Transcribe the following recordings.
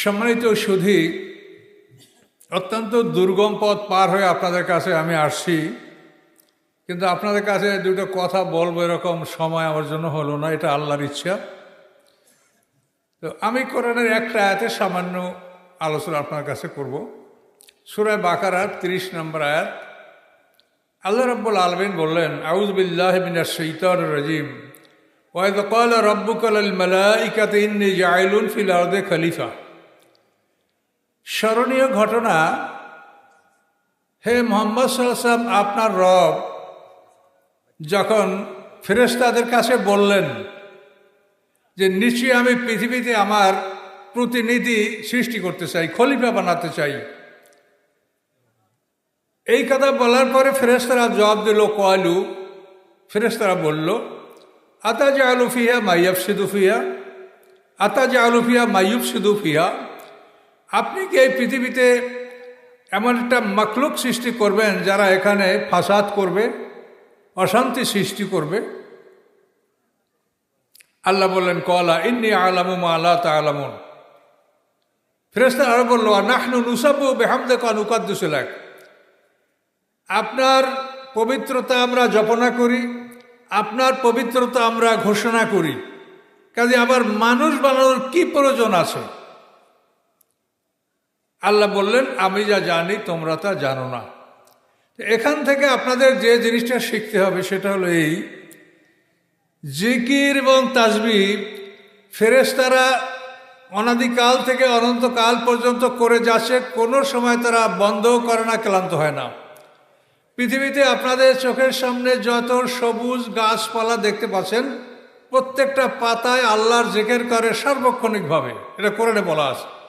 সম্মানিত সুধী, অত্যন্ত দুর্গম পথ পার হয়ে আপনাদের কাছে আমি আসছি। কিন্তু আপনাদের কাছে দুটো কথা বলব এরকম সময় আমার জন্য হলো না, এটা আল্লাহর ইচ্ছা। তো আমি কোরআনের একটা আয়াতে সামান্য আলোচনা আপনার কাছে করব। সুরায় বাকারার তিরিশ নম্বর আয়াত। আল্লাহ রব্বুল আলমিন বললেন আউজবিল্লাহ মিনার সৈতর রাজিম। ওয়াইদ কল রব্বুকাল মালাইকাতে ইন্নি জাইলুন ফিল আরদে খলিফা। স্মরণীয় ঘটনা, হে মোহাম্মদ সাল্লাম আপনার রব যখন ফেরেশতাদের কাছে বললেন যে, নিশ্চয়ই আমি পৃথিবীতে আমার প্রতিনিধি সৃষ্টি করতে চাই, খলিফা বানাতে চাই। এই কথা বলার পরে ফেরেস্তারা জবাব দিল, কয়ালু? ফেরেস্তারা বলল আতা যে আলুফিয়া মাইয়াব সিদুফিয়া আতা যে আলুফিয়া মাইয়ুব সিদুফিয়া আপনি কি এই পৃথিবীতে এমন একটা মখলুক সৃষ্টি করবেন যারা এখানে ফাসাদ করবে, অশান্তি সৃষ্টি করবে? আল্লাহ বললেন, কলা ইন্নি আলামু আল্লাহ তা আলামুন ফেরেস্তার আরও বলল নাহনু নুসাবু বেহামদে কান উকাদ্দুসেলাক আপনার পবিত্রতা আমরা জপনা করি, আপনার পবিত্রতা আমরা ঘোষণা করি। কাজে আবার মানুষ বানানোর কি প্রয়োজন আছে? আল্লাহ বললেন, আমি যা জানি, তোমরা তা জানো না। এখান থেকে আপনাদের যে জিনিসটা শিখতে হবে, সেটা হলো এই, জিকির এবং তাজবি ফেরেস্তারা অনাদিকাল থেকে অনন্তকাল পর্যন্ত করে যাচ্ছে, কোনো সময় তারা বন্ধও করে না, ক্লান্ত হয় না। পৃথিবীতে আপনাদের চোখের সামনে যত সবুজ গাছপালা দেখতে পাচ্ছেন, প্রত্যেকটা পাতায় আল্লাহর জেকের করে সার্বক্ষণিকভাবে। এটা করে বলা আছে।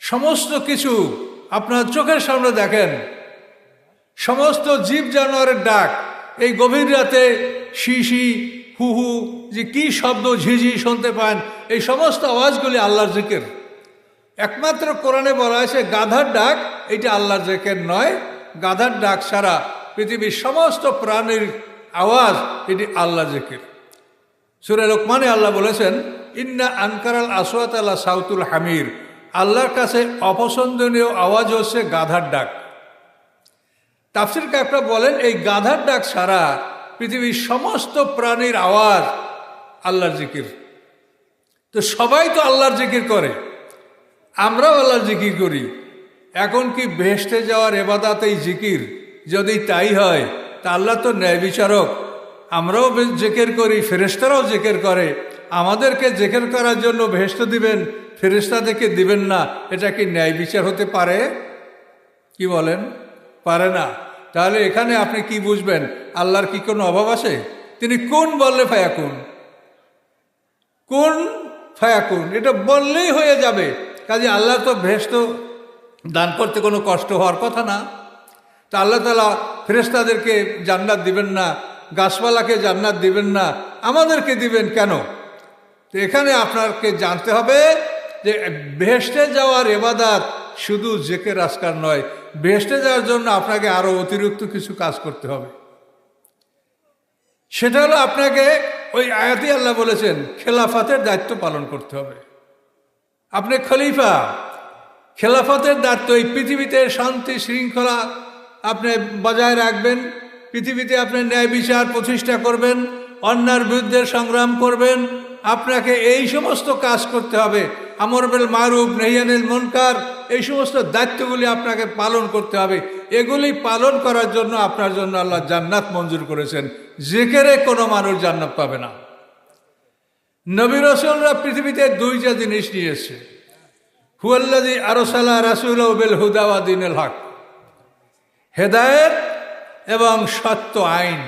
সমস্ত কিছু আপনার চোখের সামনে দেখেন। সমস্ত জীব জানোয়ারের ডাক, এই গভীর রাতে শিশি, হুহু, যে কি শব্দ, ঝিঝি শুনতে পান, এই সমস্ত আওয়াজগুলি আল্লাহর জিকের। একমাত্র কোরআনে বলা হয়েছে গাধার ডাক এটা আল্লাহর জিকের নয়। গাধার ডাক ছাড়া পৃথিবীর সমস্ত প্রাণীর আওয়াজ এটি আল্লাহ জিকির। সুরে লোকমানে আল্লাহ বলেছেন, ইন্না আনকারাল আসওয়াত আল্লাহ সাউতুল হামির। আল্লাহর কাছে অপছন্দনীয় আওয়াজ হচ্ছে গাধার ডাক। তাফসির কাকরা বলেন, এই গাধার ডাক ছাড়া পৃথিবীর সমস্ত প্রাণীর আওয়াজ আল্লাহর জিকির। তো সবাই তো আল্লাহর জিকির করে, আমরাও আল্লাহর জিকির করি। এখন কি ভেসতে যাওয়ার এবাদাতেই জিকির? যদি তাই হয়, তা আল্লাহ তো ন্যায় বিচারক। আমরাও জেকের করি ফেরেস্তারাও জেকের করে। আমাদেরকে জেকের করার জন্য ভেস্ত দিবেন ফেরেস্তাদেরকে দিবেন না। এটা কি ন্যায় বিচার হতে পারে? কি বলেন? পারে না। তাহলে এখানে আপনি কি বুঝবেন? আল্লাহর কি কোনো অভাব আছে? তিনি কোন বললে ফায়াকুন? কোন ফায়াকুন? এটা বললেই হয়ে যাবে। কাজে আল্লাহ তো ভেস্ত দান করতে কোনো কষ্ট হওয়ার কথা না। তা আল্লাহ তালা ফেরেস্তাদেরকে জান্নাত দিবেন না, গাছপালাকে জান্নাত দিবেন না, আমাদেরকে দিবেন কেন? তো এখানে আপনাকে জানতে হবে যে ভেস্টে যাওয়ার এবাদাত শুধু জেকে রাস্কার নয় ভেস্টে যাওয়ার জন্য আপনাকে আরও অতিরিক্ত কিছু কাজ করতে হবে। সেটা হলো আপনাকে ওই আয়াতি আল্লাহ বলেছেন, খেলাফাতের দায়িত্ব পালন করতে হবে। আপনি খলিফা, খেলাফতের দায়িত্ব এই পৃথিবীতে শান্তি, শৃঙ্খলা আপনি বজায় রাখবেন, পৃথিবীতে আপনি ন্যায় বিচার প্রতিষ্ঠা করবেন, অন্যার বিরুদ্ধে সংগ্রাম করবেন, আপনাকে এই সমস্ত কাজ করতে হবে। আমরবেল মারুফ নেহিয়ানিল মনকার, এই সমস্ত দায়িত্বগুলি আপনাকে পালন করতে হবে। এগুলি পালন করার জন্য আপনার জন্য আল্লাহ জান্নাত মঞ্জুর করেছেন। জেকেরে কোনো মানুষ জান্নাত পাবে না। নবী রসুলরা পৃথিবীতে দুইটা জিনিস নিয়ে এসছে। হুয়াল্লাদি আরসালা রাসুল বেল হুদাওয়া দিনের হক। হেদায়েত এবং সত্য আইন।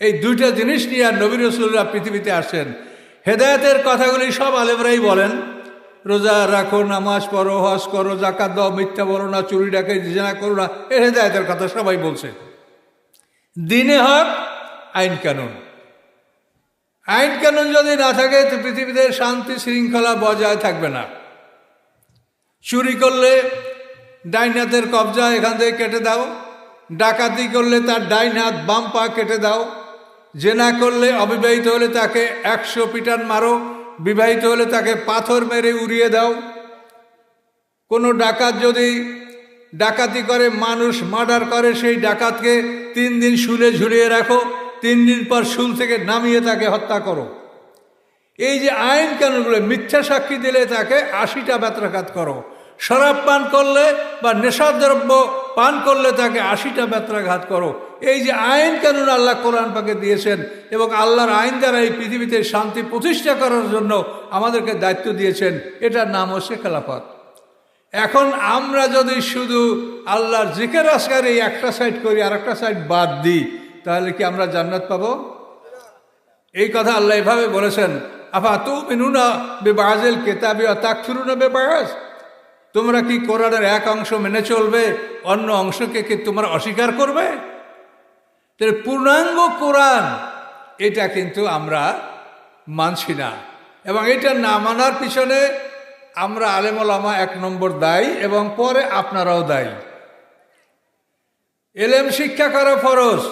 এই দুইটা জিনিস নিয়ে আর নবী রসুলরা পৃথিবীতে আসেন। হেদায়তের কথাগুলি সব আলেমরাই বলেন। রোজা রাখো, নামাজ পড়ো, হজ করো জাকাত দাও, মিথ্যা বলো না, চুরি ডাকে জেনা করো না এ হেদায়তের কথা সবাই বলছে। দিনে হক, আইন কানুন। আইন কানুন যদি না থাকে, তো পৃথিবীতে শান্তি শৃঙ্খলা বজায় থাকবে না। চুরি করলে ডাইনাতের কবজা এখান থেকে কেটে দাও। ডাকাতি করলে তার ডাইন হাত বাম পা কেটে দাও। জেনা করলে অবিবাহিত হলে তাকে একশো পিটান মারো। বিবাহিত হলে তাকে পাথর মেরে উড়িয়ে দাও। কোনো ডাকাত যদি ডাকাতি করে, মানুষ মার্ডার করে, সেই ডাকাতকে তিন দিন শুলে ঝুলিয়ে রাখো। তিন দিন পর শুল থেকে নামিয়ে তাকে হত্যা করো। এই যে আইন কানুনগুলো, মিথ্যা সাক্ষী দিলে তাকে আশিটা ব্যত্রাঘাত করো। শরাব পান করলে বা নেশাদ্রব্য পান করলে তাকে আশিটা ব্যত্রাঘাত করো। এই যে আইন কানুন আল্লাহ কোরআন পাকে দিয়েছেন এবং আল্লাহর আইন দ্বারা এই পৃথিবীতে শান্তি প্রতিষ্ঠা করার জন্য আমাদেরকে দায়িত্ব দিয়েছেন, এটার নাম হচ্ছে খেলাফত। এখন আমরা যদি শুধু আল্লাহর জিকের আসকার এই একটা সাইড করি আর একটা সাইড বাদ দিই, তাহলে কি আমরা জান্নাত পাবো? এই কথা আল্লাহ এভাবে বলেছেন, আফা তু মিনুনা বেবাজেল কেতাবি তাক ফিরুনা বেবাজ? তোমরা কি কোরআনের এক অংশ মেনে চলবে, অন্য অংশকে কি তোমরা অস্বীকার করবে? তাহলে পূর্ণাঙ্গ কোরআন, এটা কিন্তু আমরা মানছি না। এবং এটা না মানার পিছনে আমরা আলেমলামা এক নম্বর দায়ী এবং পরে আপনারাও দায়ী। এলেম শিক্ষা করা ফরজ।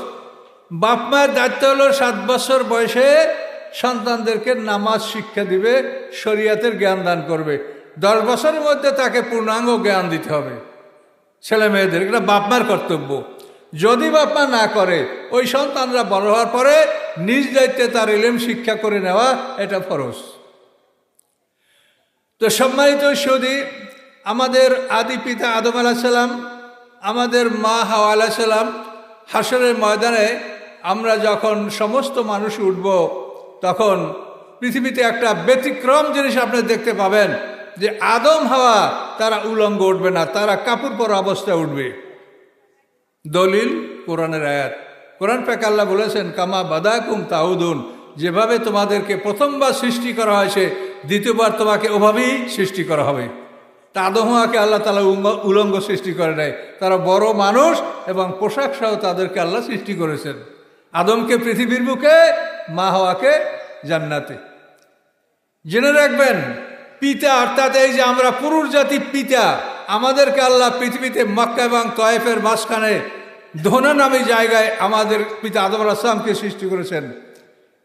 বাপ মায়ের দায়িত্ব হলো সাত বছর বয়সে সন্তানদেরকে নামাজ শিক্ষা দিবে, শরীয়তের জ্ঞান দান করবে। দশ বছরের মধ্যে তাকে পূর্ণাঙ্গ জ্ঞান দিতে হবে। ছেলে মেয়েদের এটা বাপমার কর্তব্য। যদি বাপমা না করে, ওই সন্তানরা বড় হওয়ার পরে নিজ দায়িত্বে তার এলেম শিক্ষা করে নেওয়া এটা ফরজ। তো সম্মানিত সৌদি, আমাদের আদি পিতা আদম আলাহিসাল্লাম আমাদের মা হাওয়া আলাহিসাল্লাম হাসরের ময়দানে আমরা যখন সমস্ত মানুষ উঠব, তখন পৃথিবীতে একটা ব্যতিক্রম জিনিস আপনি দেখতে পাবেন। যে আদম হাওয়া, তারা উলঙ্গ উঠবে না, তারা কাপড় পরা অবস্থায় উঠবে। দলিল কোরআনের আয়াত। কোরআন পেক আল্লাহ বলেছেন, কামা বাদাকুম তাউদুন, যেভাবে তোমাদেরকে প্রথমবার সৃষ্টি করা হয়েছে, দ্বিতীয়বার তোমাকে ওভাবেই সৃষ্টি করা হবে। তা আল্লাহ তালা উলঙ্গ সৃষ্টি করে নেয় তারা বড় মানুষ এবং পোশাক সহ তাদেরকে আল্লাহ সৃষ্টি করেছেন। আদমকে পৃথিবীর বুকে, মা হওয়াকে জান্নাতে। জেনে রাখবেন পিতা, অর্থাৎ এই যে আমরা পুরুষ জাতি পিতা, আমাদেরকে আল্লাহ পৃথিবীতে মক্কা এবং তয়েফের মাঝখানে ধনা নামী জায়গায় আমাদের পিতা আদম আসলামকে সৃষ্টি করেছেন।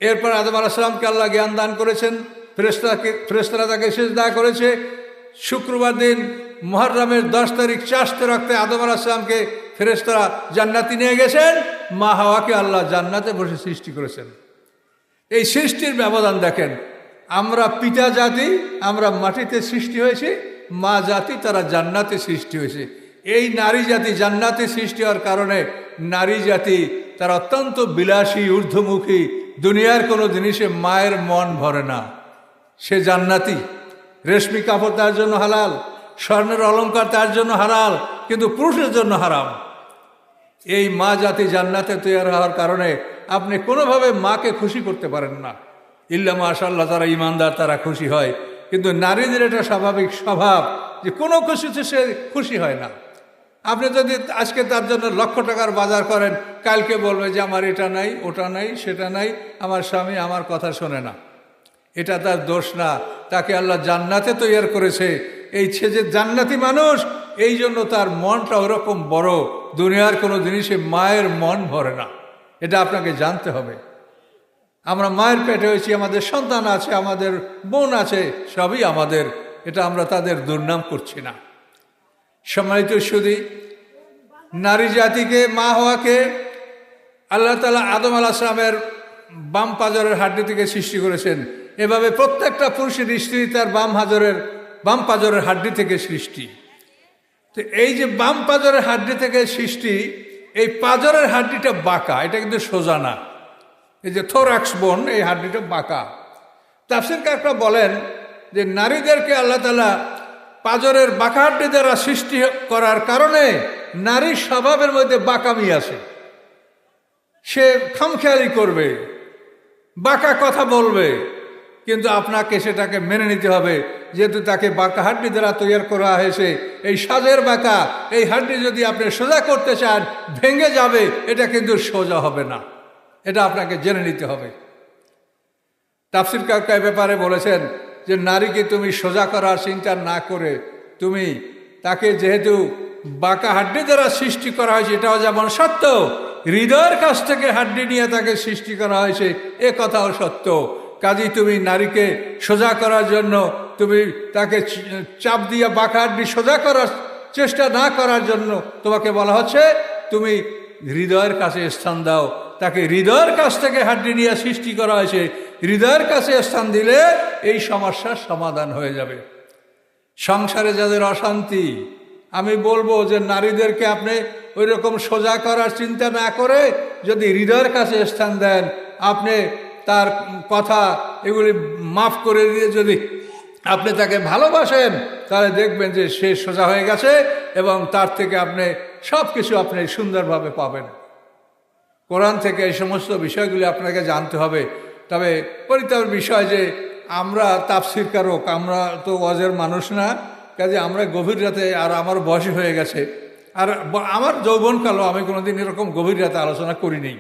এরপর আদম আসলামকে আল্লাহ জ্ঞান দান করেছেন ফেরেস্তাকে ফেরেস্তারা তাকে দায় করেছে। শুক্রবার দিন মহরমের দশ তারিখ চাষতে রাখতে আদম আসলামকে ফেরেস্তারা জান্নাতি নিয়ে গেছেন, মা হাওয়াকে আল্লাহ জান্নাতে বসে সৃষ্টি করেছেন। এই সৃষ্টির ব্যবধান দেখেন আমরা পিতা জাতি, আমরা মাটিতে সৃষ্টি হয়েছি, মা জাতি তারা জান্নাতে সৃষ্টি হয়েছে। এই নারী জাতি জান্নাতে সৃষ্টি হওয়ার কারণে নারী জাতি তারা অত্যন্ত বিলাসী, ঊর্ধ্বমুখী, দুনিয়ার কোনো জিনিসে মায়ের মন ভরে না। সে জান্নাতি। রেশমি কাপড় তার জন্য হালাল, স্বর্ণের অলঙ্কার তার জন্য হালাল, কিন্তু পুরুষের জন্য হারাম। এই মা জাতি জান্নাতে তৈরি হওয়ার কারণে আপনি কোনোভাবে মাকে খুশি করতে পারেন না। ইল্লা মাশাল্লাহ তারা ইমানদার তারা খুশি হয়। কিন্তু নারীদের এটা স্বাভাবিক স্বভাব যে কোনো খুশিতে সে খুশি হয় না। আপনি যদি আজকে তার জন্য লক্ষ টাকার বাজার করেন, কালকে বলবে যে আমার এটা নাই, ওটা নাই, সেটা নাই, আমার স্বামী আমার কথা শোনে না। এটা তার দোষ না। তাকে আল্লাহ জান্নাতে তৈয়ার করেছে। এই সে যে জান্নাতি মানুষ, এই জন্য তার মনটা ওরকম বড়। দুনিয়ার কোনো জিনিসে মায়ের মন ভরে না। এটা আপনাকে জানতে হবে। আমরা মায়ের পেটে হয়েছি, আমাদের সন্তান আছে, আমাদের বোন আছে, সবই আমাদের। এটা আমরা তাদের দুর্নাম করছি না। সম্মানিত সুদী নারী জাতিকে, মা হওয়াকে আল্লাহ তালা আদম আল আসলামের বাম পাজরের হাড্ডি থেকে সৃষ্টি করেছেন। এভাবে প্রত্যেকটা পুরুষের স্ত্রী তার বাম হাজরের, বাম পাজরের হাড্ডি থেকে সৃষ্টি। তো এই যে বাম পাজরের হাড্ডি থেকে সৃষ্টি, এই পাজরের হাড্ডিটা বাঁকা, এটা কিন্তু সোজা না। এই যে থোরাক্স বোন এই হাড্ডিটা বাঁকা। তাফসির কাকরা বলেন যে নারীদেরকে আল্লাহ তালা পাজরের বাঁকা হাড্ডি দ্বারা সৃষ্টি করার কারণে নারীর স্বভাবের মধ্যে বাঁকামি আছে সে খামখেয়ালি করবে, বাঁকা কথা বলবে, কিন্তু আপনাকে সেটাকে মেনে নিতে হবে। যেহেতু তাকে বাঁকা হাড্ডি দ্বারা তৈরি করা হয়েছে, এই সাজের বাঁকা, এই হাড্ডি যদি আপনি সোজা করতে চান, ভেঙে যাবে, এটা কিন্তু সোজা হবে না। এটা আপনাকে জেনে নিতে হবে। তাফসির কাকা ব্যাপারে বলেছেন যে, নারীকে তুমি সোজা করার চিন্তা না করে তুমি তাকে যেহেতু বাঁকা হাড্ডি দ্বারা সৃষ্টি করা হয়েছে এটাও যেমন সত্য, হৃদয়ের কাছ থেকে হাড্ডি নিয়ে তাকে সৃষ্টি করা হয়েছে এ কথাও সত্য। কাজী তুমি নারীকে সোজা করার জন্য, তুমি তাকে চাপ দিয়ে বাঁকা হাড্ডি সোজা করার চেষ্টা না করার জন্য তোমাকে বলা হচ্ছে, তুমি হৃদয়ের কাছে স্থান দাও তাকে হৃদয়ের কাছ থেকে হাড্ডি নিয়ে সৃষ্টি করা হয়েছে। হৃদয়ের কাছে স্থান দিলে এই সমস্যার সমাধান হয়ে যাবে। সংসারে যাদের অশান্তি, আমি বলব যে নারীদেরকে আপনি ওই রকম সোজা করার চিন্তা না করে যদি হৃদয়ের কাছে স্থান দেন, আপনি তার কথা এগুলি মাফ করে দিয়ে যদি আপনি তাকে ভালোবাসেন, তাহলে দেখবেন যে সে সোজা হয়ে গেছে এবং তার থেকে আপনি সব কিছু আপনি সুন্দরভাবে পাবেন। কোরআন থেকে এই সমস্ত বিষয়গুলি আপনাকে জানতে হবে। তবে পরিতাপের বিষয় যে আমরা তাফসির কারক, আমরা তো ওয়াজের মানুষ না, কাজে আমরা গভীর রাতে আর আমার বয়স হয়ে গেছে। আর আমার যৌবনকালও আমি কোনোদিন এরকম গভীর রাতে আলোচনা করিনি।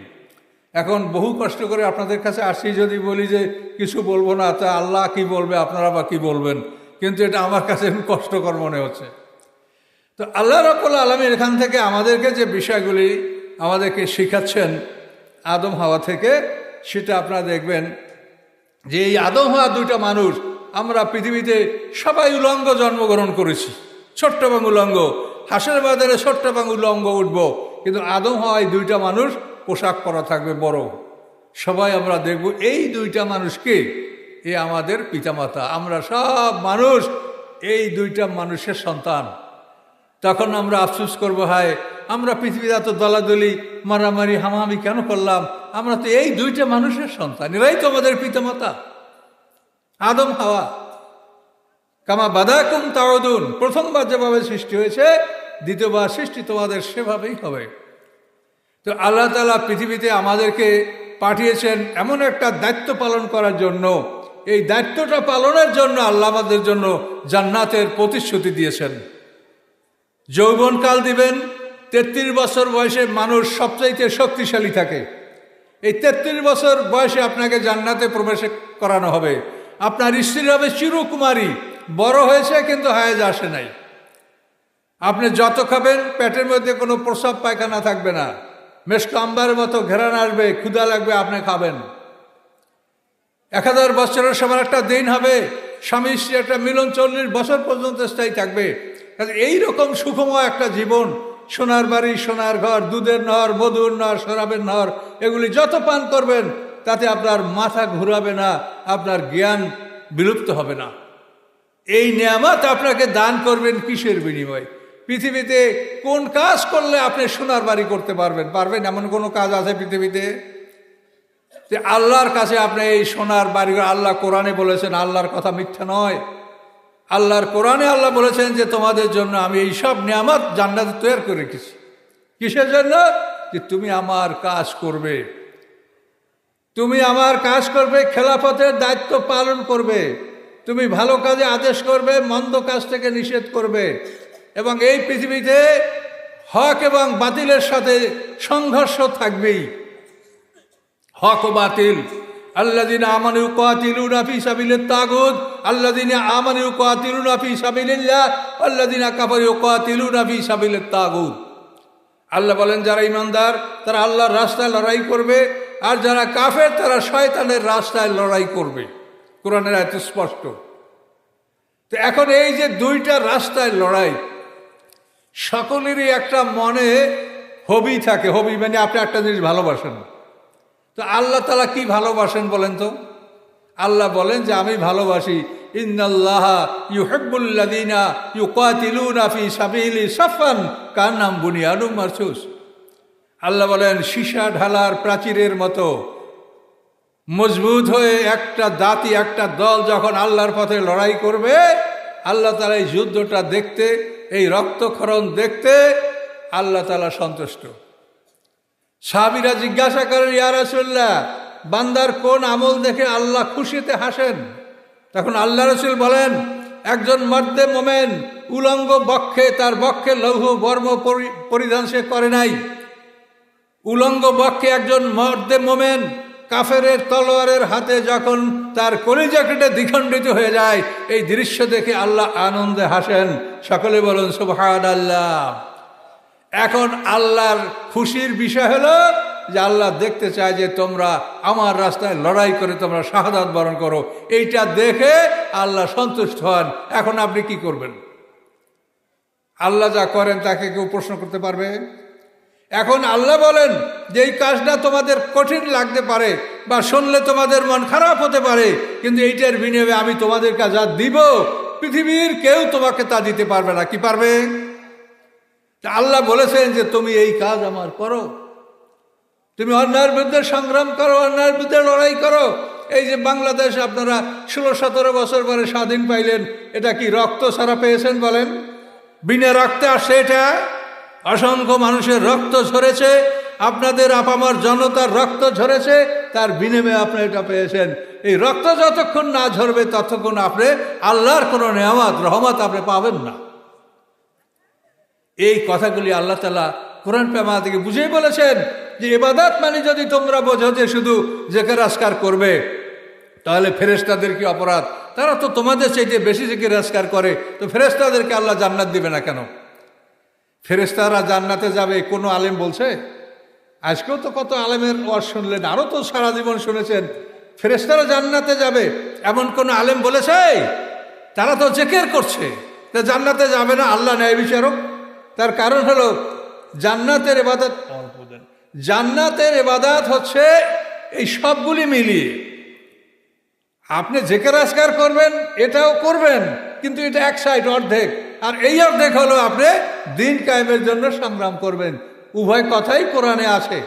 এখন বহু কষ্ট করে আপনাদের কাছে আসি, যদি বলি যে কিছু বলব না, তা আল্লাহ কি বলবে, আপনারা বা কি বলবেন? কিন্তু এটা আমার কাছে কষ্টকর মনে হচ্ছে। তো আল্লাহ রব্বুল আলমী এখান থেকে আমাদেরকে যে বিষয়গুলি আমাদেরকে শেখাচ্ছেন আদম হাওয়া থেকে, সেটা আপনারা দেখবেন যে এই আদম হওয়া দুইটা মানুষ আমরা পৃথিবীতে সবাই উলঙ্গ জন্মগ্রহণ করেছি। ছোট্ট এবং উলঙ্গ। হাসের বাজারে ছোট্ট এবং উলঙ্গ উঠব। কিন্তু আদম হওয়ায় দুইটা মানুষ, পোশাক পরা থাকবে বড়। সবাই আমরা দেখব এই দুইটা মানুষকে এ আমাদের পিতামাতা। আমরা সব মানুষ এই দুইটা মানুষের সন্তান। তখন আমরা আফসোস করব, হায়, আমরা পৃথিবীতে এত দলাদলি, মারামারি হামাহামি কেন করলাম? আমরা তো এই দুইটা মানুষের সন্তান, এরাই তো আমাদের পিতামাতা। আদম, হাওয়া। কামা বাদাকুম তাওদুন প্রথমবার যেভাবে সৃষ্টি হয়েছে, দ্বিতীয়বার সৃষ্টি তোমাদের সেভাবেই হবে। তো আল্লাহ তালা পৃথিবীতে আমাদেরকে পাঠিয়েছেন এমন একটা দায়িত্ব পালন করার জন্য। এই দায়িত্বটা পালনের জন্য আল্লাহ আমাদের জন্য জান্নাতের প্রতিশ্রুতি দিয়েছেন। যৌবনকাল দিবেন, তেত্রিশ বছর বয়সে মানুষ সবচাইতে শক্তিশালী থাকে। এই তেত্রিশ বছর বয়সে আপনাকে জান্নাতে প্রবেশ করানো হবে। আপনার স্ত্রী হবে চিরকুমারী। বড় হয়েছে কিন্তু হায়াজ আসে নাই। আপনি যত খাবেন, পেটের মধ্যে কোনো প্রসাব পায়খানা থাকবে না। মেশক আম্বারের মতো ঘেরান আসবে ক্ষুদা লাগবে, আপনি খাবেন। এক হাজার বছরের সময় একটা দিন হবে। স্বামী স্ত্রী একটা মিলন চল্লিশ বছর পর্যন্ত স্থায়ী থাকবে। কাজে এইরকম সুখময় একটা জীবন, সোনার বাড়ি, সোনার ঘর, দুধের নর মধুর নর শরাবের নর এগুলি যত পান করবেন, তাতে আপনার মাথা ঘুরাবে না, আপনার জ্ঞান বিলুপ্ত হবে না। এই নিয়ামত আপনাকে দান করবেন কিসের বিনিময়? পৃথিবীতে কোন কাজ করলে আপনি সোনার বাড়ি করতে পারবেন? পারবেন এমন কোনো কাজ আছে পৃথিবীতে? যে আল্লাহর কাছে আপনি এই সোনার বাড়ি, আল্লাহ কোরআনে বলেছেন, আল্লাহর কথা মিথ্যা নয়। আল্লাহর কোরআনে আল্লাহ বলেছেন যে তোমাদের জন্য আমি এই সব নিয়ামত জান্নাতে তৈরি করে রেখেছি। কিসের জন্য? যে তুমি আমার কাজ করবে। তুমি আমার কাজ করবে, খেলাফতের দায়িত্ব পালন করবে। তুমি ভালো কাজে আদেশ করবে, মন্দ কাজ থেকে নিষেধ করবে। এবং এই পৃথিবীতে হক এবং বাতিলের সাথে সংঘর্ষ থাকবেই। হক ও বাতিল আল্লাদিন আমানু কাতিলুনা ফি সাবিলিত তাগুত আল্লাদিন আমানু কাতিলুনা আল্লাহ বলেন, যারা ইমানদার তারা আল্লাহর রাস্তায় লড়াই করবে, আর যারা কাফের, তারা শয়তানের রাস্তায় লড়াই করবে। কোরআনের এত স্পষ্ট। তো এখন এই যে দুইটা রাস্তায় লড়াই, সকলেরই একটা মনে হবি থাকে। হবি মানে আপনি একটা জিনিস ভালোবাসেন তো আল্লাহ তালা কি ভালোবাসেন বলেন তো? আল্লাহ বলেন যে, আমি ভালোবাসি। কার নাম বুনিয়ানুম মারসুস। আল্লাহ বলেন, সীসা ঢালার প্রাচীরের মতো মজবুত হয়ে একটা জাতি একটা দল যখন আল্লাহর পথে লড়াই করবে, আল্লাহ তালা এই যুদ্ধটা দেখতে, এই রক্তক্ষরণ দেখতে আল্লাহ তালা সন্তুষ্ট। সাহাবিরা জিজ্ঞাসা করেন ইয়ারাসুল্লাহ বান্দার কোন আমল দেখে আল্লাহ খুশিতে হাসেন? তখন আল্লাহ রসুল বলেন, একজন মর্দে মোমেন উলঙ্গ বক্ষে, তার বক্ষে লৌহ, বর্ম পরি- পরিধান সে করে নাই। উলঙ্গ বক্ষে একজন মর্দে মোমেন কাফেরের তলোয়ারের হাতে যখন তার কলিজা কেটে দ্বিখণ্ডিত হয়ে যায়, এই দৃশ্য দেখে আল্লাহ আনন্দে হাসেন। সকলে বলুন সুবহান আল্লাহ এখন আল্লাহর খুশির বিষয় হলো যে আল্লাহ দেখতে চায় যে তোমরা আমার রাস্তায় লড়াই করে তোমরা শাহাদাত বরণ করো। এইটা দেখে আল্লাহ সন্তুষ্ট হন। এখন আপনি কি করবেন? আল্লাহ যা করেন তাকে কেউ প্রশ্ন করতে পারবে? এখন আল্লাহ বলেন যে এই কাজটা তোমাদের কঠিন লাগতে পারে বা শুনলে তোমাদের মন খারাপ হতে পারে, কিন্তু এইটার বিনিময়ে আমি তোমাদের কাছে যা দিব। পৃথিবীর কেউ তোমাকে তা দিতে পারবে না। কি পারবে? আল্লাহ বলেছেন যে, তুমি এই কাজ আমার করো। তুমি অন্যায়ের বিরুদ্ধে সংগ্রাম করো, অন্যায়ের বিরুদ্ধে লড়াই করো। এই যে বাংলাদেশ আপনারা ষোলো সতেরো বছর পরে স্বাধীন পাইলেন, এটা কি রক্ত ছাড়া পেয়েছেন বলেন? বিনা রক্তে আসছে এটা? অসংখ্য মানুষের রক্ত ঝরেছে, আপনাদের আপামার জনতার রক্ত ঝরেছে, তার বিনিময়ে আপনি এটা পেয়েছেন। এই রক্ত যতক্ষণ না ঝরবে, ততক্ষণ আপনি আল্লাহর কোনো নেয়ামত, রহমত আপনি পাবেন না। এই কথাগুলি আল্লাহ তালা কোরআন পেমা থেকে বুঝেই বলেছেন যে এবাদাত মানে যদি তোমরা বোঝো যে শুধু জেকের আসকার করবে, তাহলে ফেরেস্তাদের কি অপরাধ? তারা তো তোমাদের চাইতে বেশি জেকে রাজকার করে, তো ফেরেস্তাদেরকে আল্লাহ জান্নাত দিবে না কেন? ফেরেস্তারা জান্নাতে যাবে, কোনো আলেম বলছে? আজকেও তো কত আলেমের ওয়াজ শুনলেন আরও তো সারা জীবন শুনেছেন ফেরেস্তারা জান্নাতে যাবে, এমন কোন আলেম বলেছে? তারা তো জেকের করছে, তা জান্নাতে যাবে না, আল্লাহ ন্যায় বিচারক তার কারণ হলো জান্নাতের এবাদত জান্নাতের এবাদাত হচ্ছে এই সবগুলি মিলিয়ে। আপনি জেকের আজকার করবেন, এটাও করবেন, কিন্তু এটা এক সাইড অর্ধেক। আর এই অর্ধেক হলো আপনি দিন কায়েমের জন্য সংগ্রাম করবেন। উভয় কথাই কোরআনে আছে।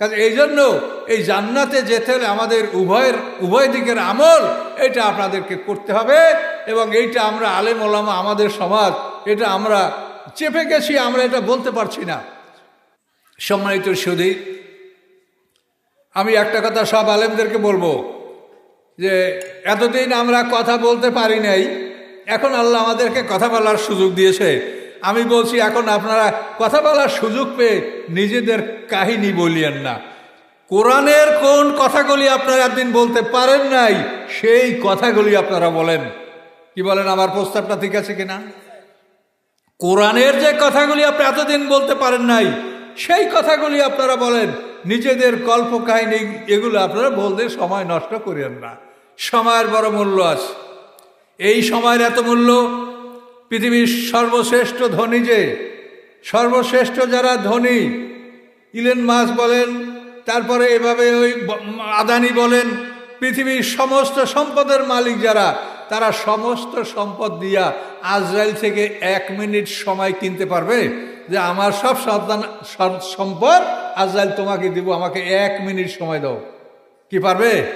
কাজে এই জন্য এই জান্নাতে যেতে হলে আমাদের উভয়ের, উভয় দিকের আমল, এটা আপনাদেরকে করতে হবে। এবং এইটা আমরা আলেম ওলামা, আমাদের সমাজ, এটা আমরা চেপে গেছি, আমরা এটা বলতে পারছি না। সম্মানিত সুদী আমি একটা কথা সব আলেমদেরকে বলব যে, এতদিন আমরা কথা বলতে পারি নাই, এখন আল্লাহ আমাদেরকে কথা বলার সুযোগ দিয়েছে। আমি বলছি, এখন আপনারা কথা বলার সুযোগ পেয়ে নিজেদের কাহিনী বলিয়েন না। কোরআনের কোন কথাগুলি আপনারা একদিন বলতে পারেন নাই, সেই কথাগুলি আপনারা বলেন। কি বলেন, আমার প্রস্তাবটা ঠিক আছে কিনা? কোরআনের যে কথাগুলি আপনি এতদিন বলতে পারেন নাই, সেই কথাগুলি আপনারা বলেন। নিজেদের কল্প কাহিনী এগুলো আপনারা বলতে সময় নষ্ট করেন না। সময়ের বড় মূল্য আছে। এই সময়ের এত মূল্য, পৃথিবীর সর্বশ্রেষ্ঠ ধনী যে, সর্বশ্রেষ্ঠ যারা ধনী, ইলেন মাস বলেন, তারপরে এভাবে ওই আদানি বলেন, পৃথিবীর সমস্ত সম্পদের মালিক যারা তারা সমস্ত সম্পদ দিয়া আজরাইল থেকে এক মিনিট সময় কিনতে পারবে? যে আমার সব সন্তান সম্পদ আজরাইল তোমাকে দিব, আমাকে এক মিনিট সময় দাও। কি পারবে?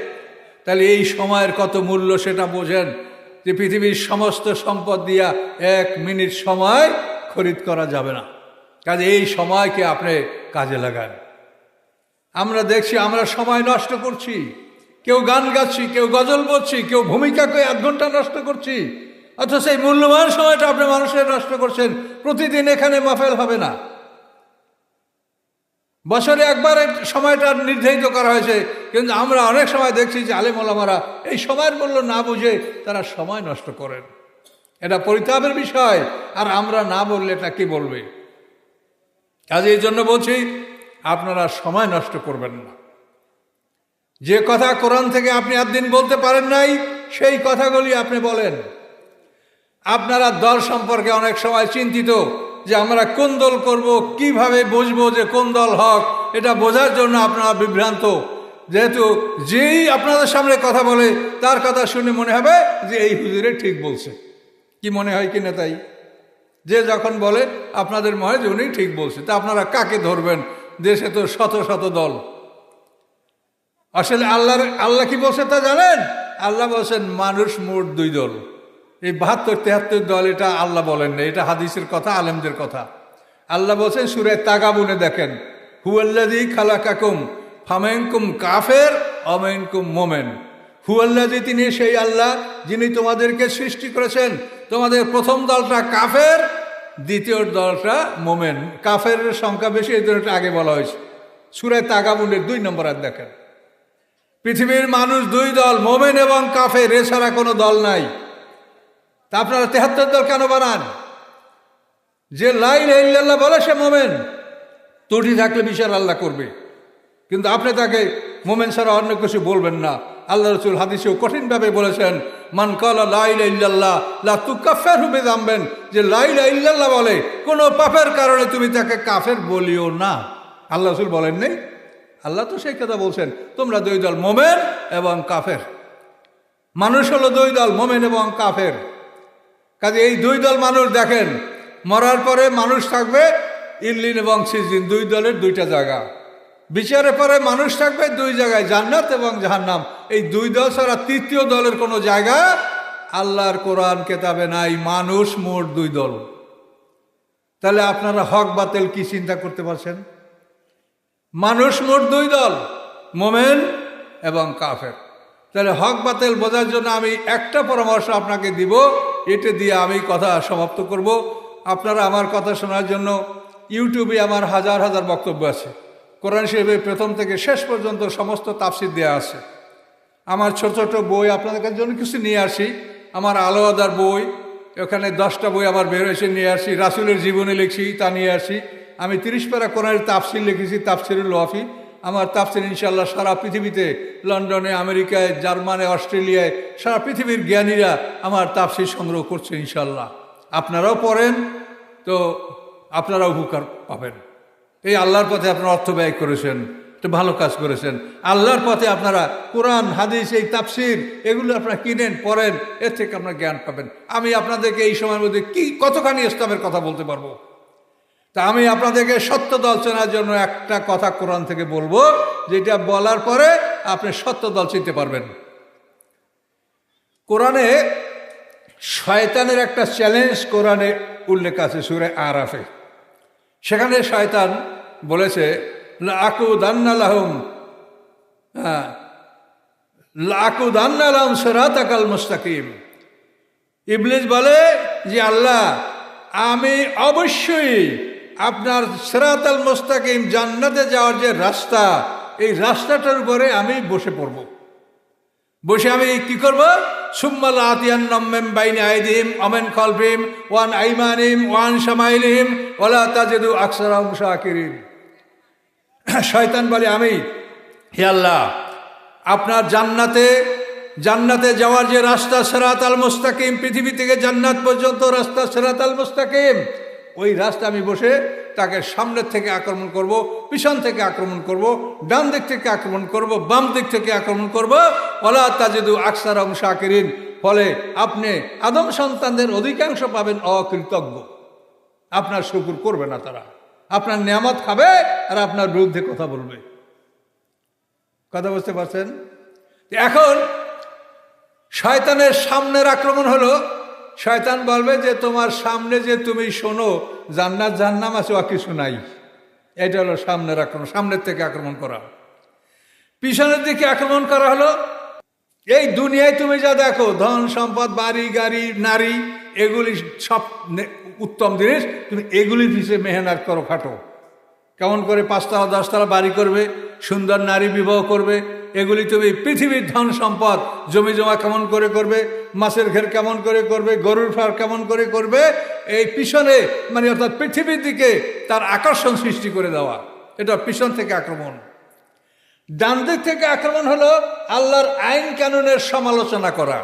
তাহলে এই সময়ের কত মূল্য সেটা বোঝেন। যে পৃথিবীর সমস্ত সম্পদ দিয়া এক মিনিট সময় খরিদ করা যাবে না। কাজে এই সময়কে আপনি কাজে লাগান। আমরা দেখছি আমরা সময় নষ্ট করছি। কেউ গান গাচ্ছি, কেউ গজল বলছি, কেউ ভূমিকাকে এক ঘণ্টা নষ্ট করছি। অথচ এই মূল্যবান সময়টা আপনি মানুষের নষ্ট করছেন, প্রতিদিন এখানে মাফেল হবে না। বছরে একবার সময়টা নির্ধারিত করা হয়েছে, কিন্তু আমরা অনেক সময় দেখছি যে আলেমলামারা এই সময়ের মূল্য না বুঝে তারা সময় নষ্ট করেন। এটা পরিতাপের বিষয়, আর আমরা না বললে এটা কি বলবে? কাজে এই জন্য বলছি, আপনারা সময় নষ্ট করবেন না। যে কথা কোরআন থেকে আপনি একদিন বলতে পারেন নাই, সেই কথাগুলি আপনি বলেন। আপনারা দল সম্পর্কে অনেক সময় চিন্তিত যে আমরা কোন দল করব, কীভাবে বুঝব যে কোন দল হক, এটা বোঝার জন্য আপনারা বিভ্রান্ত। যেহেতু যেই আপনাদের সামনে কথা বলে, তার কথা শুনে মনে হবে যে এই হুজুরে ঠিক বলছে। কি মনে হয় কি না তাই? যে যখন বলে, আপনাদের মনে যে উনি ঠিক বলছে। তা আপনারা কাকে ধরবেন? দেশে তো শত শত দল। আসলে আল্লাহর, আল্লাহ কি বলছে তা জানেন? আল্লাহ বলছেন, মানুষ মোট দুই দল। এই বাহাত্তর, তেহাত্তর দল, এটা আল্লাহ বলেন না, এটা হাদিসের কথা, আলেমদের কথা। আল্লাহ বলছেন, সুরে তাগাবুনে দেখেন হুয়াল্লাদি খালাকাকুম ফামেনকুম কাফের অমেনকুম মোমেন। হুয়াল্লাদি তিনি সেই আল্লাহ যিনি তোমাদেরকে সৃষ্টি করেছেন। তোমাদের প্রথম দলটা কাফের, দ্বিতীয় দলটা মোমেন। কাফের সংখ্যা বেশি, এই দলটা আগে বলা হয়েছে। সুরে তাগাবুনের দুই নম্বর আর দেখেন। পৃথিবীর মানুষ দুই দল, মোমেন এবং কাফের এছাড়া কোনো দল নাই। তা আপনারা তেহাত্তর দল কেন বানান? যে লাইল ইল্লাল্লাহ বলে সে মোমেন। ত্রুটি থাকলে বিচার আল্লাহ করবে। কিন্তু আপনি তাকে মোমেন ছাড়া অন্য কিছু বলবেন না। আল্লাহ রসুল হাদিসেও কঠিনভাবে বলেছেন, মান কলা লাইলা ইল্লাল্লাহ, লা তু কাফের হুবে জানবেন যে লাইলা ইল্লাল্লাহ বলে, কোনো পাপের কারণে তুমি তাকে কাফের বলিও না। আল্লাহ রসুল বলেন নেই আল্লাহ তো সেই কথা বলছেন, তোমরা দুই দল মোমেন এবং কাফের। মানুষ হলো দুই দল মোমেন এবং কাফের। কাজে এই দুই দল মানুষ দেখেন, মরার পরে মানুষ থাকবে ইল্লিন এবং সিজিন দুই দলের দুইটা জায়গা। বিচারের পরে মানুষ থাকবে দুই জায়গায়, জান্নাত এবং জাহান্নাম। এই দুই দল ছাড়া তৃতীয় দলের কোনো জায়গা আল্লাহর কোরআন কেতাবে নাই, মানুষ মোট দুই দল। তাহলে আপনারা হক বাতিল কি চিন্তা করতে পারছেন? মানুষ মোট দুই দল, মোমেন এবং কাফের। তাহলে হক বাতিল বোঝার জন্য আমি একটা পরামর্শ আপনাকে দিব, এটা দিয়ে আমি কথা সমাপ্ত করব। আপনারা আমার কথা শোনার জন্য ইউটিউবে আমার হাজার হাজার বক্তব্য আছে। কোরআন শরীফের প্রথম থেকে শেষ পর্যন্ত সমস্ত তাফসির দেওয়া আছে। আমার ছোট ছোট বই আপনাদের জন্য কিছু নিয়ে আসি। আমার আলোয়াদার বই, ওখানে দশটা বই আমার বের হয়েছে, নিয়ে আসি। রাসুলের জীবনী লিখছি, তা নিয়ে আসি। আমি তিরিশ পারা কোরআনের তাফসির লিখেছি, তাফসিরুল লোয়াফি আমার তাফসির ইনশাল্লাহ সারা পৃথিবীতে, লন্ডনে, আমেরিকায়, জার্মানে, অস্ট্রেলিয়ায়, সারা পৃথিবীর জ্ঞানীরা আমার তাফসির সংগ্রহ করছে ইনশাল্লাহ আপনারাও পড়েন, তো আপনারাও উপকার পাবেন। এই আল্লাহর পথে আপনারা অর্থ ব্যয় করেছেন, একটা ভালো কাজ করেছেন। আল্লাহর পথে আপনারা কোরআন, হাদিস, এই তাফসির, এগুলো আপনারা কিনেন, পড়েন, এর থেকে আপনারা জ্ঞান পাবেন। আমি আপনাদেরকে এই সময়ের মধ্যে কি, কতখানি ইসলামের কথা বলতে পারব? তা আমি আপনাদেরকে সত্য দল চেনার জন্য একটা কথা কোরআন থেকে বলব, যেটা বলার পরে আপনি সত্য দল চিনতে পারবেন। কোরআনে শয়তানের একটা চ্যালেঞ্জ কোরআনে উল্লেখ আছে, সুরে আরাফে। সেখানে শয়তান বলেছে লাকু হ্যাঁ লাকু ইবলিস বলে যে, আল্লাহ, আমি অবশ্যই আপনার সেরাতাল মোস্তাকিম জান্নাতে যাওয়ার যে রাস্তা, এই রাস্তাটার উপরে আমি বসে পড়ব। বসে আমি কি করব? সুম্মাল আতিয়ান নম্মেম বাইন আইদিম অমেন খলফিম ওয়ান আইমানিম ওয়ান সামাইলিম ওলা তাজেদু আকসারাম শাকিরিম শয়তান বলে, আমি, হে আল্লাহ, আপনার জান্নাতে জান্নাতে যাওয়ার যে রাস্তা সেরাত আল মুস্তাকিম, পৃথিবী থেকে জান্নাত পর্যন্ত রাস্তা সেরাত আল মুস্তাকিম ওই রাস্তা আমি বসে তাকে সামনের থেকে আক্রমণ করব, পিছন থেকে আক্রমণ করব, ডান দিক থেকে আক্রমণ করব, বাম দিক থেকে আক্রমণ করব। ওলা তাজেদু আকসার শাকিরিন। ফলে আপনি আদম সন্তানদের অধিকাংশ পাবেন অকৃতজ্ঞ। আপনার শুকুর করবে না তারা। আপনার নিয়ামত খাবে আর আপনার বিরুদ্ধে কথা বলবে। কথা বুঝতে পারছেন? এখন শয়তানের সামনের আক্রমণ হলো শয়তান বলবে যে, তোমার সামনে যে তুমি শোনো, জান্নাত জান্নাম আছে ও কিছু নাই। এটা হলো সামনের আক্রমণ, সামনের থেকে আক্রমণ করা। পিছনের দিকে আক্রমণ করা হলো, এই দুনিয়ায় তুমি যা দেখো, ধন সম্পদ, বাড়ি, গাড়ি, নারী, এগুলি সব উত্তম জিনিস, তুমি এগুলির পিছিয়ে মেহনত করো, খাটো। কেমন করে পাঁচতলা, দশতলা বাড়ি করবে, সুন্দর নারী বিবাহ করবে এগুলি তুমি পৃথিবীর ধন সম্পদ, জমি জমা কেমন করে করবে, মাছের ঘের কেমন করে করবে, গরুর ফার কেমন করে করবে, এই পিছনে মানে অর্থাৎ পৃথিবীর দিকে তার আকর্ষণ সৃষ্টি করে দেওয়া। এটা পিছন থেকে আক্রমণ। ডান দিক থেকে আক্রমণ হলো আল্লাহর আইন কানুনের সমালোচনা করা।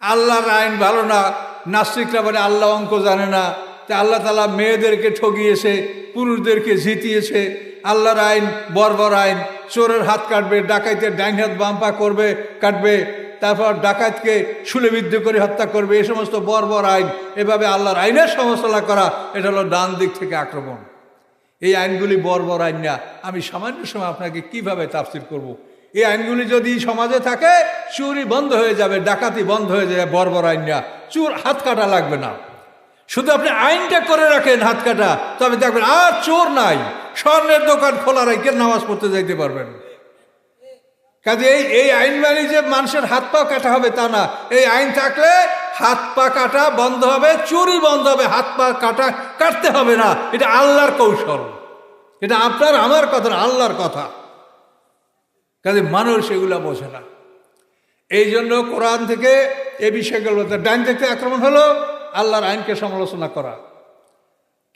আল্লাহর আইন ভালো না, নাস্তিকরা বলে আল্লাহ অঙ্ক জানে না তা আল্লাহ তালা মেয়েদেরকে ঠগিয়েছে, পুরুষদেরকে জিতিয়েছে, আল্লাহর আইন, বর্বর আইন, চোরের হাত কাটবে, ডাকাইতের ডাইন হাত বাম্পা করবে, কাটবে, তারপর ডাকাতকে শুলেবিদ্ধ করে হত্যা করবে এই সমস্ত বর্বর আইন, এভাবে আল্লাহর আইনের সমালোচনা করা, এটা হলো ডান দিক থেকে আক্রমণ। এই আইনগুলি বর্বর আইন না। আমি সামান্য সময় আপনাকে কীভাবে তাফসির করব। এই আইনগুলি যদি সমাজে থাকে, চুরি বন্ধ হয়ে যাবে, ডাকাতি বন্ধ হয়ে যাবে, বর্বর আইন না। চুর হাত কাটা লাগবে না। শুধু আপনি আইনটা করে রাখেন হাত কাটা, তবে দেখবেন আর চোর নাই। স্বর্ণের দোকান খোলা রেখে নামাজ পড়তে যাইতে পারবেন। কাজে এই এই আইন মানে যে মানুষের হাত পা কাটা হবে তা না। এই আইন থাকলে হাত পা কাটা বন্ধ হবে, চুরি বন্ধ হবে, হাত পা কাটা, কাটতে হবে না। এটা আল্লাহর কৌশল। এটা আপনার, আমার কথা আল্লাহর কথা। কাজে মানুষ এগুলো বোঝে না। এই জন্য কোরআন থেকে এ বিষয়গুলো ডাইন থেকে আক্রমণ হলো। আল্লাহর আইনকে সমালোচনা করা।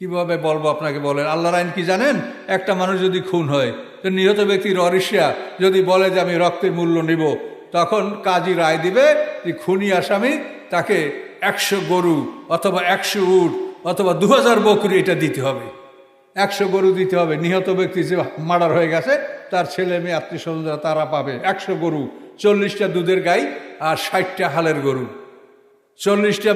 কীভাবে বলব আপনাকে বলেন? আল্লাহর আইন কি জানেন? একটা মানুষ যদি খুন হয়, তো নিহত ব্যক্তির অরিষ্যা যদি বলে যে আমি রক্তের মূল্য নিব, তখন কাজী রায় দিবে যে খুনি আসামি তাকে একশো গরু অথবা একশো উট অথবা দু হাজার বকরি এটা দিতে হবে। একশো গরু দিতে হবে। নিহত ব্যক্তি যে মার্ডার হয়ে গেছে, তার ছেলে মেয়ে, আত্মীয় স্বজনরা তারা পাবে একশো গরু, চল্লিশটা দুধের গাই আর ষাটটা হালের গরু। চল্লিশটা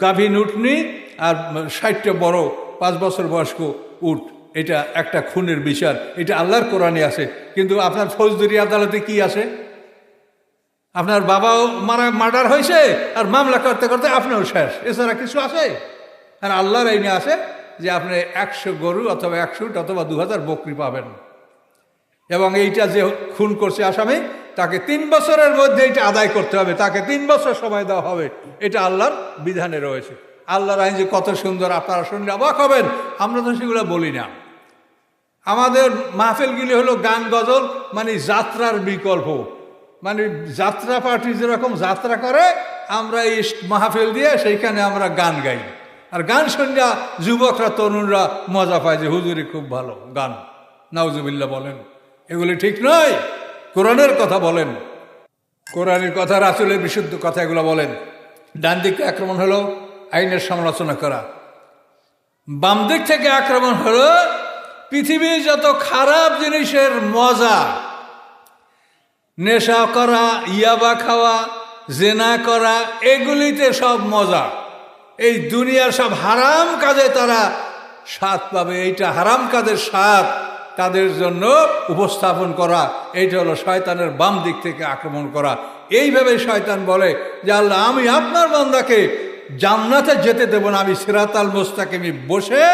গাভীন উঠনি আর ষাটটা বড়, পাঁচ বছর বয়স্ক উঠ। এটা একটা খুনের বিচার। এটা আল্লাহর কোরআনে আছে। কিন্তু আপনার ফৌজদারি আদালতে কি আছে? আপনার বাবাও মারা, মার্ডার হয়েছে আর মামলা করতে করতে আপনিও শেষ। এছাড়া কিছু আছে? আর আল্লাহর আইনে আছে যে আপনি একশো গরু অথবা একশো অথবা দু হাজার বকরি পাবেন। এবং এইটা যে খুন করছে আসামি তাকে তিন বছরের মধ্যে এটা আদায় করতে হবে, তাকে তিন বছর সময় দেওয়া হবে। এটা আল্লাহর বিধানে রয়েছে। আল্লাহর আইন যে কত সুন্দর, আপনারা শুনলে অবাক হবেন। আমরা তো সেগুলো বলি না। আমাদের মাহফিলগুলি হলো গান গজল মানে যাত্রার বিকল্প। মানে যাত্রা পার্টি যেরকম যাত্রা করে, আমরা এই মাহফিল দিয়ে সেইখানে আমরা গান গাই। আর গান শুনলে যুবকরা, তরুণরা মজা পায় যে, হুজুরি খুব ভালো, গান। নাউজুবিল্লা বলেন। এগুলি ঠিক নয়। কোরআনের কথা বলেন। কোরআনের কথা, রাসুলের বিশুদ্ধ কথা এগুলো বলেন। ডান দিকে আক্রমণ হলো, আইনের সমালোচনা করা। বাম দিক থেকে আক্রমণ হলো, পৃথিবীর যত খারাপ জিনিসের মজা, নেশা করা, ইয়াবা খাওয়া, জেনা করা, এগুলিতে সব মজা। এই দুনিয়ার সব হারাম কাজে তারা স্বাদ পাবে, এইটা হারাম কাজের স্বাদ তাদের জন্য উপস্থাপন করা, এইটা হলো শয়তানের বাম দিক থেকে আক্রমণ করা। এইভাবে শয়তান বলে যে, আল্লাহ, আমি আপনার বান্দাকে জান্নাতে যেতে দেব না, আমি সিরাতাল মোস্তাকে আমি বসে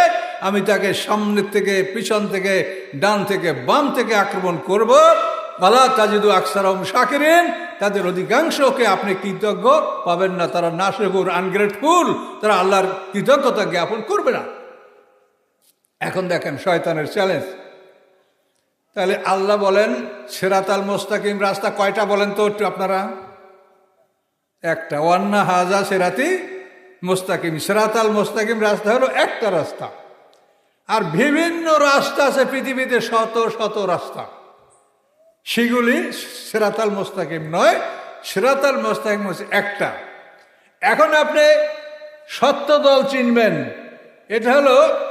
আমি তাকে সামনের থেকে, পিছন থেকে, ডান থেকে, বাম থেকে আক্রমণ করব। বালা তাজিদু আকসারম শাকিরিন, তাদের অধিকাংশকে আপনি কৃতজ্ঞ পাবেন না। তারা নাশেগুর আনগ্রেটফুল, তারা আল্লাহর কৃতজ্ঞতা জ্ঞাপন করবে না। এখন দেখেন শয়তানের চ্যালেঞ্জ তাহলে আল্লাহ বলেন, সেরাতাল মোস্তাকিম রাস্তা কয়টা বলেন তো একটু আপনারা? একটা, ওয়ান্না হাজা সেরাতি মোস্তাকিম। সেরাতাল মোস্তাকিম রাস্তা হলো একটা রাস্তা। আর বিভিন্ন রাস্তা আছে পৃথিবীতে, শত শত রাস্তা। সেগুলি সেরাতাল মোস্তাকিম নয়, সেরাতাল মোস্তাকিম হচ্ছে একটা। এখন আপনি সত্য দল চিনবেন, এটা হলো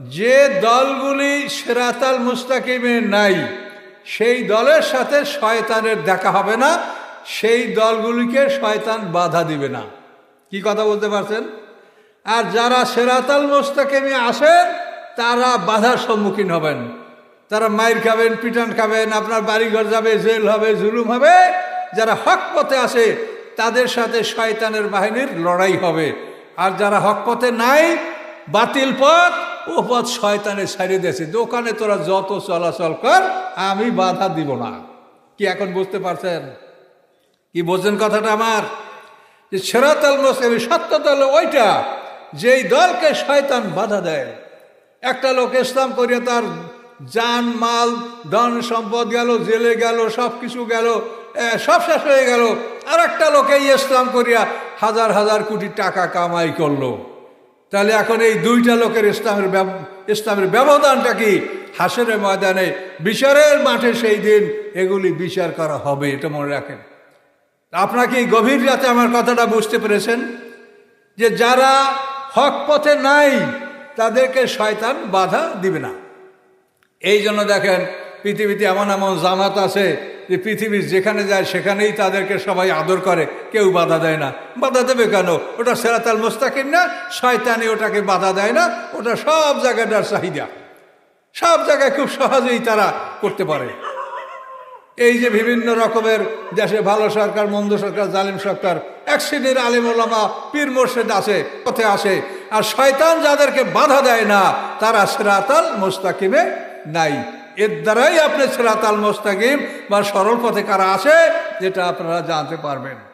যে দলগুলি সেরাতাল মুস্তাকিমে নাই, সেই দলের সাথে শয়তানের দেখা হবে না, সেই দলগুলিকে শয়তান বাধা দিবে না। কি কথা বলতে পারছেন? আর যারা সেরাতাল মুস্তাকিমে আসেন, তারা বাধার সম্মুখীন হবেন। তারা মায়ের খাবেন, পিটান খাবেন, আপনার বাড়িঘর যাবে, জেল হবে, জুলুম হবে। যারা হক পথে আসে, তাদের সাথে শয়তানের বাহিনীর লড়াই হবে। আর যারা হক পথে নাই, বাতিল পথ ও পথ শয়তানে ছাড়িয়ে দিয়েছে, দোকানে তোরা যত চলাচল কর, আমি বাধা দিব না। কি এখন বুঝতে পারছেন? কি বোঝেন কথাটা আমার? যে সেরাতাল মোসেমি সত্য দল ওইটা, যেই দলকে শয়তান বাধা দেয়। একটা লোক ইসলাম করিয়া তার যান মাল, ধন, সম্পদ গেল, জেলে গেল সব কিছু গেল সব শেষ হয়ে গেল। আর একটা লোকে ইসলাম করিয়া হাজার হাজার কোটি টাকা কামাই করল। তাহলে এখন এই দুইটা লোকের ইসলামের ইসলামের ব্যবধানটা কি? হাসের ময়দানে বিচারের মাঠে সেই দিন এগুলি বিচার করা হবে, এটা মনে রাখেন। আপনাকে এই গভীর রাতে আমার কথাটা বুঝতে পেরেছেন? যে যারা হক পথে নাই, তাদেরকে শয়তান বাধা দিবে না। এই জন্য দেখেন পৃথিবীতে এমন এমন জামাত আছে যে পৃথিবীর যেখানে যায় সেখানেই তাদেরকে সবাই আদর করে, কেউ বাধা দেয় না। বাধা দেবে কেন? ওটা সেরাতাল মোস্তাকিম না, শয়তানি ওটাকে বাধা দেয় না, ওটা সব জায়গাটার চাহিদা। সব জায়গায় খুব সহজেই তারা করতে পারে। এই যে বিভিন্ন রকমের দেশে ভালো সরকার, মন্দ সরকার, জালিম সরকার এক শ্রেণির আলিম ওলামা, পীর মোর্শেদ আছে, পথে আসে। আর শয়তান যাদেরকে বাধা দেয় না, তারা সেরাতাল মোস্তাকিমে নাই। এর দ্বারাই আপনি সেরাতাল মোস্তাকিম বা সরল পথে কারা আছে যেটা আপনারা জানতে পারবেন।